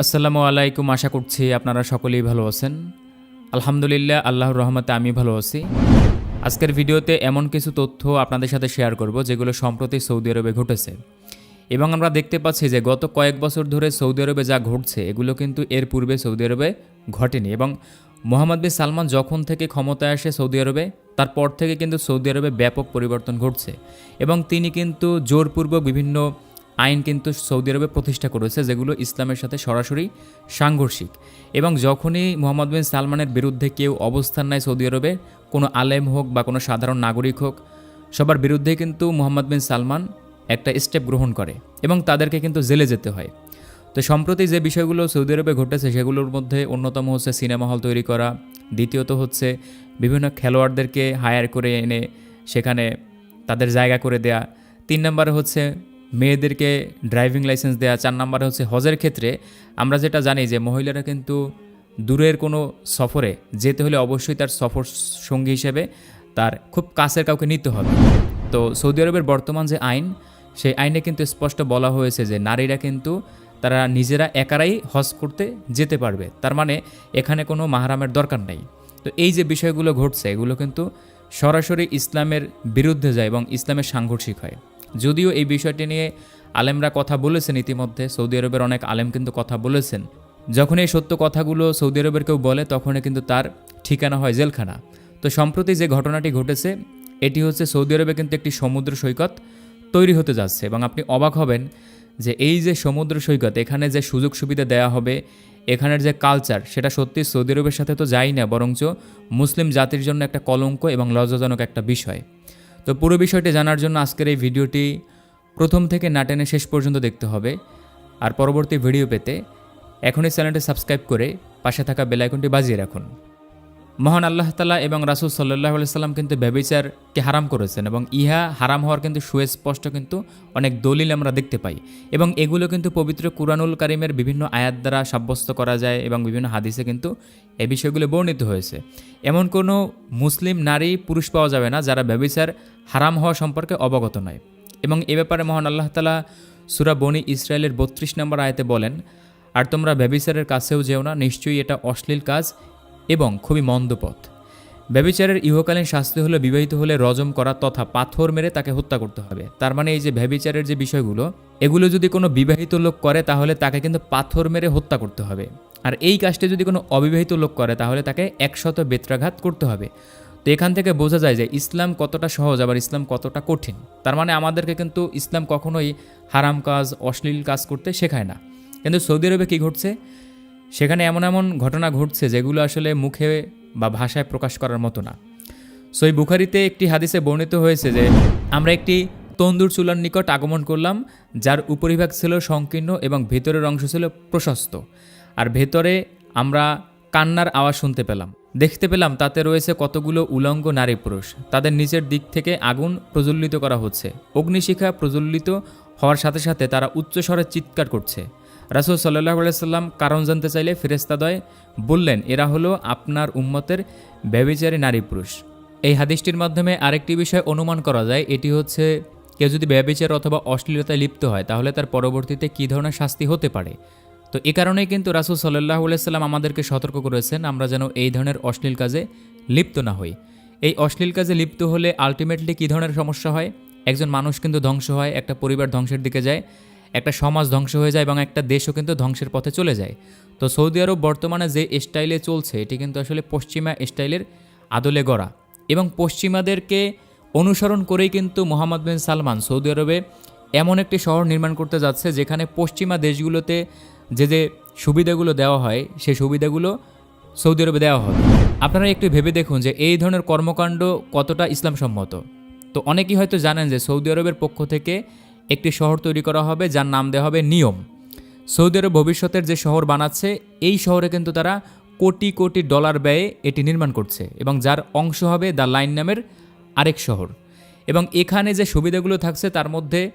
আসসালামু আলাইকুম, আশা করছি আপনারা সকলেই ভালো আছেন। আলহামদুলিল্লাহ, আল্লাহর রহমতে আমি ভালো আছি। আজকের ভিডিওতে এমন কিছু তথ্য আপনাদের সাথে শেয়ার করব, যেগুলো সম্প্রতি সৌদি আরবে ঘটেছে। এবং আমরা দেখতে পাচ্ছি যে গত কয়েক বছর ধরে সৌদি আরবে যা ঘটছে, এগুলো কিন্তু এর পূর্বে সৌদি আরবে ঘটেনি। এবং মোহাম্মদ বিন সালমান যখন থেকে ক্ষমতায় আসে সৌদি আরবে, তারপর থেকে কিন্তু সৌদি আরবে ব্যাপক পরিবর্তন ঘটছে। এবং তিনি কিন্তু জোরপূর্বক বিভিন্ন আইন কিন্তু সৌদি আরবে প্রতিষ্ঠা করেছে, যেগুলো ইসলামের সাথে সরাসরি সাংঘর্ষিক। এবং যখনই মোহাম্মদ বিন সালমানের বিরুদ্ধে কেউ অবস্থান নেয় সৌদি আরবে, কোনো আলেম হোক বা কোনো সাধারণ নাগরিক হোক, সবার বিরুদ্ধে কিন্তু মোহাম্মদ বিন সালমান একটা স্টেপ গ্রহণ করে এবং তাদেরকে কিন্তু জেলে যেতে হয়। তো সম্প্রতি যে বিষয়গুলো সৌদি আরবে ঘটেছে, সেগুলোর মধ্যে অন্যতম হচ্ছে সিনেমা হল তৈরি করা, দ্বিতীয়ত হচ্ছে বিভিন্ন খেলোয়াড়দেরকে হায়ার করে এনে সেখানে তাদের জায়গা করে দেয়া, তিন নম্বরে হচ্ছে মেয়েদেরকে ড্রাইভিং লাইসেন্স দেওয়া চার নম্বরে হচ্ছে হজের ক্ষেত্রে আমরা যেটা জানি যে মহিলারা কিন্তু দূরের কোনো সফরে যেতে হলে অবশ্যই তার সফর সঙ্গী হিসেবে তার খুব কাছের কাউকে নিতে হবে। তো সৌদি আরবের বর্তমান যে আইন, সেই আইনে কিন্তু স্পষ্ট বলা হয়েছে যে নারীরা কিন্তু তারা নিজেরা একারাই হজ করতে যেতে পারবে। তার মানে এখানে কোনো মাহারামের দরকার নেই। তো এই যে বিষয়গুলো ঘটছে, এগুলো কিন্তু সরাসরি ইসলামের বিরুদ্ধে যায় এবং ইসলামের সাংঘর্ষিক হয়। যদিও এই বিষয়টি নিয়ে আলেমরা কথা বলেছেন ইতিমধ্যে, সৌদি আরবের অনেক আলেম কিন্তু কথা বলেছেন। যখন এই সত্য কথাগুলো সৌদি আরবের কেউ বলে, তখনই কিন্তু তার ঠিকানা হয় জেলখানা। তো সম্প্রতি যে ঘটনাটি ঘটেছে, এটি হচ্ছে সৌদি আরবে কিন্তু একটি সমুদ্র সৈকত তৈরি হতে যাচ্ছে এবং আপনি অবাক হবেন যে এই যে সমুদ্র সৈকত, এখানে যে সুযোগ সুবিধা দেওয়া হবে, এখানের যে কালচার সেটা সত্যি সৌদি আরবের সাথে তো যাই না, বরঞ্চ মুসলিম জাতির জন্য একটা কলঙ্ক এবং লজ্জাজনক একটা বিষয়। তো পুরো বিষয়টি জানার জন্য আজকের এই ভিডিওটি প্রথম থেকে না টেনে শেষ পর্যন্ত দেখতে হবে। আর পরবর্তী ভিডিও পেতে এখনই চ্যানেলটি সাবস্ক্রাইব করে পাশে থাকা বেলাইকনটি বাজিয়ে রাখুন। মহান আল্লাহ তালা এবং রাসুল সাল্লাহ সাল্লাম কিন্তু ব্যবিচারকে হারাম করেছেন এবং ইহা হারাম হওয়ার কিন্তু সুস্পষ্ট কিন্তু অনেক দলিল আমরা দেখতে পাই। এবং এগুলো কিন্তু পবিত্র কুরআনুল কারিমের বিভিন্ন আয়াত দ্বারা সাব্যস্ত করা যায় এবং বিভিন্ন হাদিসে কিন্তু এই বিষয়গুলো বর্ণিত হয়েছে। এমন কোনো মুসলিম, নারী, পুরুষ পাওয়া যাবে না যারা ব্যবিচার হারাম হওয়া সম্পর্কে অবগত নয়। এবং এ ব্যাপারে মহান আল্লাহ তালা সুরা বনি ইসরায়েলের বত্রিশ নম্বর আয়তে বলেন, আর তোমরা ব্যবিচারের কাছেও যেও না, নিশ্চয়ই এটা অশ্লীল কাজ এবং খুবই মন্দ পথ। ব্যবিচারের ইহকালীন শাস্তি হলো বিবাহিত হলে রজম করা তথা পাথর মেরে তাকে হত্যা করতে হবে। তার মানে এই যে ব্যবিচারের যে বিষয়গুলো, এগুলো যদি কোনো বিবাহিত লোক করে তাহলে তাকে কিন্তু পাথর মেরে হত্যা করতে হবে। আর এই কাজটি যদি কোনো অবিবাহিত লোক করে তাহলে তাকে একশত বেত্রাঘাত করতে হবে। তো এখান থেকে বোঝা যায় যে ইসলাম কতটা সহজ আবার ইসলাম কতটা কঠিন। তার মানে আমাদেরকে কিন্তু ইসলাম কখনোই হারাম কাজ, অশ্লীল কাজ করতে শেখায় না। কিন্তু সৌদি আরবে কী ঘটছে? সেখানে এমন এমন ঘটনা ঘটছে যেগুলো আসলে মুখে বা ভাষায় প্রকাশ করার মতো না। সই বুখারিতে একটি হাদিসে বর্ণিত হয়েছে যে, আমরা একটি তন্দুর চুলার নিকট আগমন করলাম, যার উপরিভাগ ছিল সংকীর্ণ এবং ভেতরের অংশ ছিল প্রশস্ত। আর ভেতরে আমরা কান্নার আওয়াজ শুনতে পেলাম। দেখতে পেলাম তাতে রয়েছে কতগুলো উলঙ্গ নারী পুরুষ। তাদের নিচের দিক থেকে আগুন প্রজ্বলিত করা হচ্ছে। অগ্নিশিখা প্রজ্বলিত হওয়ার সাথে সাথে তারা উচ্চস্বরে চিৎকার করছে। রাসুল সাল্লাহ সাল্লাম কারণ জানতে চাইলে ফেরেস্তাদয় বললেন, এরা হলো আপনার উম্মতের ব্যবিচারী নারী পুরুষ। এই হাদিসটির মাধ্যমে আরেকটি বিষয় অনুমান করা যায়, এটি হচ্ছে কেউ যদি ব্যবিচার অথবা অশ্লীলতায় লিপ্ত হয়, তাহলে তার পরবর্তীতে কী ধরনের শাস্তি হতে পারে? তো এ কারণেই কিন্তু রাসুল সাল্লাহ সাল্লাম আমাদেরকে সতর্ক করেছেন, আমরা যেন এই ধরনের অশ্লীল কাজে লিপ্ত না হই। এই অশ্লীল কাজে লিপ্ত হলে আলটিমেটলি কী ধরনের সমস্যা হয়? একজন মানুষ কিন্তু ধ্বংস হয়, একটা পরিবার ধ্বংসের দিকে যায়। একটা সমাজ ধ্বংস হয়ে যায় এবং একটা দেশও কিন্তু ধ্বংসের পথে চলে যায়। তো সৌদি আরব বর্তমানে যে স্টাইলে চলছে, এটি কিন্তু আসলে পশ্চিমা স্টাইলের আদলে গড়া। এবং পশ্চিমাদেরকে অনুসরণ করেই কিন্তু মোহাম্মদ বিন সালমান সৌদি আরবে এমন একটি শহর নির্মাণ করতে যাচ্ছে, যেখানে পশ্চিমা দেশগুলোতে যে যে সুবিধাগুলো দেওয়া হয় সেই সুবিধাগুলো সৌদি আরবে দেওয়া হবে আপনারা একটু ভেবে দেখুন যে এই ধরনের কর্মকাণ্ড কতটা ইসলামসম্মত। তো অনেকেই হয়তো জানেন যে সৌদি আরবের পক্ষ থেকে একটি শহর তৈরি করা হবে যার নাম দেওয়া হবে নিয়ম। সৌদি আরব ভবিষ্যতের যে শহর বানাচ্ছে, এই শহরে কিন্তু তারা কোটি কোটি ডলার ব্যয়ে এটি নির্মাণ করছে এবং যার অংশ হবে দ্য লাইন নামের আরেক শহর। এবং এখানে যে সুবিধাগুলো থাকছে, তার মধ্যে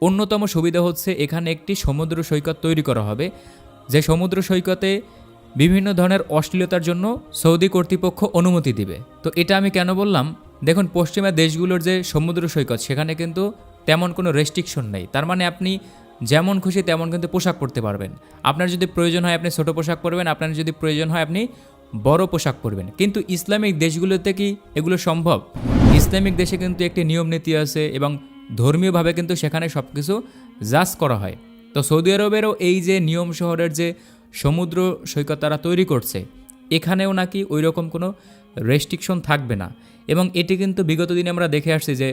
অন্যতম সুবিধা হচ্ছে এখানে একটি সমুদ্র সৈকত তৈরি করা হবে। যে সমুদ্র সৈকতে বিভিন্ন ধরনের অশ্লীলতার জন্য সৌদি কর্তৃপক্ষ অনুমতি দিবে। তো এটা আমি কেন বললাম? দেখুন, পশ্চিমা দেশগুলোর যে সমুদ্র সৈকত, সেখানে কিন্তু তেমন কোনো রেস্ট্রিকশন নেই। তার মানে আপনি যেমন খুশি তেমন কিন্তু পোশাক পরতে পারবেন। আপনার যদি প্রয়োজন হয় আপনি ছোট পোশাক পরবেন, আপনার যদি প্রয়োজন হয় আপনি বড় পোশাক পরবেন। কিন্তু ইসলামিক দেশগুলোতে কি এগুলো সম্ভব? ইসলামিক দেশে কিন্তু একটি নিয়ম নীতি আছে এবং ধর্মীয়ভাবে কিন্তু সেখানে সব কিছু জাজ করা হয়। তো সৌদি আরবেরও এই যে নিয়ম শহরের যে সমুদ্র সৈকত তারা তৈরি করছে, এখানেও নাকি ওই রকম কোনো রেস্ট্রিকশন থাকবে না। এবং এটি কিন্তু বিগত দিনে আমরা দেখে আসছি যে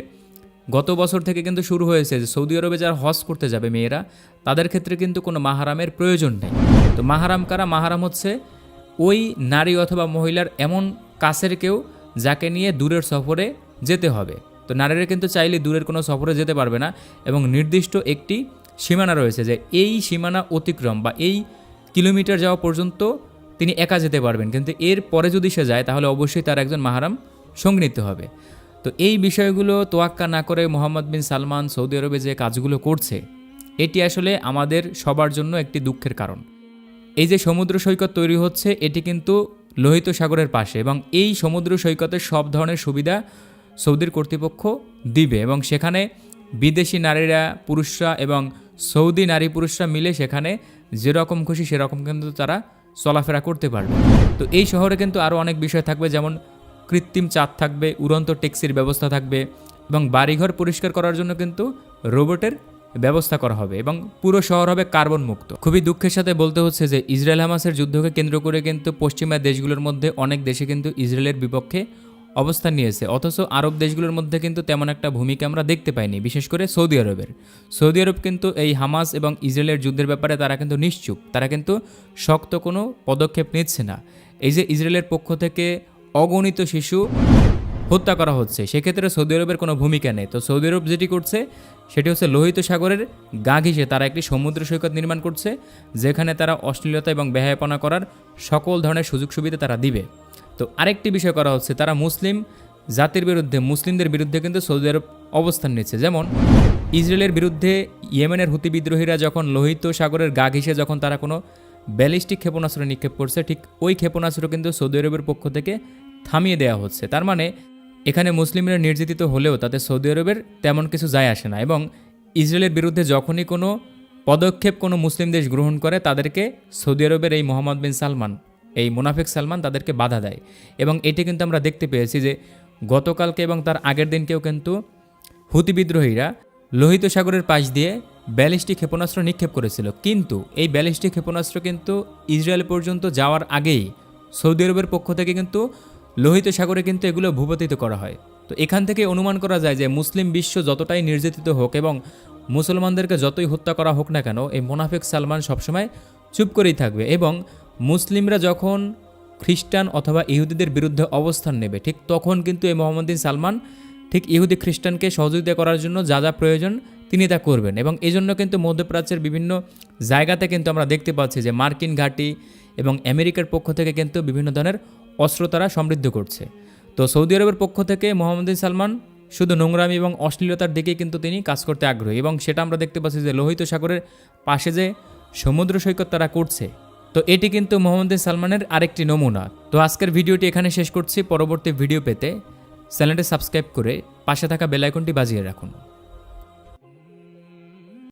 গত বছর থেকে কিন্তু শুরু হয়েছে যে সৌদি আরবে যারা হজ করতে যাবে মেয়েরা, তাদের ক্ষেত্রে কিন্তু কোনো মাহারামের প্রয়োজন নেই। তো মাহারাম কারা? মাহারাম হচ্ছে ওই নারী অথবা মহিলার এমন কাছের কেউ যাকে নিয়ে দূরের সফরে যেতে হবে। তো নারীরা কিন্তু চাইলে দূরের কোনো সফরে যেতে পারবে না এবং নির্দিষ্ট একটি সীমানা রয়েছে যে এই সীমানা অতিক্রম বা এই কিলোমিটার যাওয়া পর্যন্ত তিনি একা যেতে পারবেন। কিন্তু এর পরে যদি সে যায়, তাহলে অবশ্যই তার একজন মাহারাম সঙ্গে নিতে হবে। তো এই বিষয়গুলো তোয়াক্কা না করে মোহাম্মদ বিন সালমান সৌদি আরবে যে কাজগুলো করছে, এটি আসলে আমাদের সবার জন্য একটি দুঃখের কারণ। এই যে সমুদ্র সৈকত তৈরি হচ্ছে, এটি কিন্তু লোহিত সাগরের পাশে এবং এই সমুদ্র সৈকতের সব ধরনের সুবিধা সৌদির কর্তৃপক্ষ দিবে এবং সেখানে বিদেশি নারীরা, পুরুষরা এবং সৌদি নারী পুরুষরা মিলে সেখানে যেরকম খুশি সেরকম কিন্তু তারা চলাফেরা করতে পারবে। তো এই শহরে কিন্তু আরও অনেক বিষয় থাকবে, যেমন কৃত্রিম চাঁদ থাকবে, উড়ন্ত ট্যাক্সির ব্যবস্থা থাকবে এবং বাড়িঘর পরিষ্কার করার জন্য কিন্তু রোবটের ব্যবস্থা করা হবে এবং পুরো শহর হবে কার্বন মুক্ত। খুবই দুঃখের সাথে বলতে হচ্ছে যে ইসরায়েল হামাসের যুদ্ধকে কেন্দ্র করে কিন্তু পশ্চিমা দেশগুলোর মধ্যে অনেক দেশে কিন্তু ইসরায়েলের বিপক্ষে অবস্থান নিয়েছে। অথচ আরব দেশগুলোর মধ্যে কিন্তু তেমন একটা ভূমিকা আমরা দেখতে পাইনি, বিশেষ করে সৌদি আরবের। সৌদি আরব কিন্তু এই হামাস এবং ইসরায়েলের যুদ্ধের ব্যাপারে তারা কিন্তু নিশ্চুপ, তারা কিন্তু শক্ত কোনো পদক্ষেপ নিচ্ছে না। এই যে ইসরায়েলের পক্ষ থেকে অগণিত শিশু হত্যা করা হচ্ছে। সেক্ষেত্রে সৌদি আরবের কোনো ভূমিকা নেই। তো সৌদি আরব যেটি করছে, সেটি হচ্ছে লোহিত সাগরের গা ঘিসে তারা একটি সমুদ্র সৈকত নির্মাণ করছে, যেখানে তারা অশ্লীলতা এবং ব্যয়াপনা করার সকল ধরনের সুযোগ সুবিধা তারা দিবে। তো আরেকটি বিষয় করা হচ্ছে, তারা মুসলিম জাতির বিরুদ্ধে, মুসলিমদের বিরুদ্ধে কিন্তু সৌদি আরব অবস্থান নিচ্ছে। যেমন ইসরায়েলের বিরুদ্ধে ইয়েমেনের হুতি বিদ্রোহীরা যখন লোহিত সাগরের গা ঘিসে যখন তারা কোনো ব্যালিস্টিক ক্ষেপণাস্ত্র নিক্ষেপ করছে, ঠিক ওই ক্ষেপণাস্ত্র কিন্তু সৌদি আরবের পক্ষ থেকে থামিয়ে দেওয়া হচ্ছে। তার মানে এখানে মুসলিমরা নির্যাতিত হলেও তাতে সৌদি আরবের তেমন কিছু যায় আসে না এবং ইসরায়েলের বিরুদ্ধে যখনই কোনো পদক্ষেপ কোনো মুসলিম দেশ গ্রহণ করে, তাদেরকে সৌদি আরবের এই মোহাম্মদ বিন সালমান, এই মুনাফিক সালমান তাদেরকে বাধা দেয়। এবং এটি কিন্তু আমরা দেখতে পেয়েছি যে গতকালকে এবং তার আগের দিনকেও কিন্তু হুতি বিদ্রোহীরা লোহিত সাগরের পাশ দিয়ে ব্যালিস্টিক ক্ষেপণাস্ত্র নিক্ষেপ করেছিল। কিন্তু এই ব্যালিস্টিক ক্ষেপণাস্ত্র কিন্তু ইসরায়েল পর্যন্ত যাওয়ার আগেই সৌদি আরবের পক্ষ থেকে কিন্তু লোহিত সাগরে কিন্তু এগুলো ভূপতিত করা হয়। তো এখান থেকে অনুমান করা যায় যে মুসলিম বিশ্ব যতটাই নির্যাতিত হোক এবং মুসলমানদেরকে যতই হত্যা করা হোক না কেন, এই মোনাফেক সালমান সবসময় চুপ করেই থাকবে এবং মুসলিমরা যখন খ্রিস্টান অথবা ইহুদিদের বিরুদ্ধে অবস্থান নেবে, ঠিক তখন কিন্তু এই মোহাম্মদিন সালমান ঠিক ইহুদি খ্রিস্টানকে সহযোগিতা করার জন্য যা যা প্রয়োজন তিনি তা করবেন। এবং এই জন্য কিন্তু মধ্যপ্রাচ্যের বিভিন্ন জায়গাতে কিন্তু আমরা দেখতে পাচ্ছি যে মার্কিন ঘাঁটি এবং আমেরিকার পক্ষ থেকে কিন্তু বিভিন্ন ধরনের অস্ত্র তারা সমৃদ্ধ করছে। তো সৌদি আরবের পক্ষ থেকে মোহাম্মদ সালমান শুধু নোংরামি এবং অশ্লীলতার দিকে কিন্তু তিনি কাজ করতে আগ্রহী এবং সেটা আমরা দেখতে পাচ্ছি যে লোহিত সাগরের পাশে যে সমুদ্র সৈকত তারা করছে। তো এটি কিন্তু মোহাম্মদ সালমানের আরেকটি নমুনা। তো আজকের ভিডিওটি এখানে শেষ করছি। পরবর্তী ভিডিও পেতে চ্যানেলটি সাবস্ক্রাইব করে পাশে থাকা বেলাইকনটি বাজিয়ে রাখুন।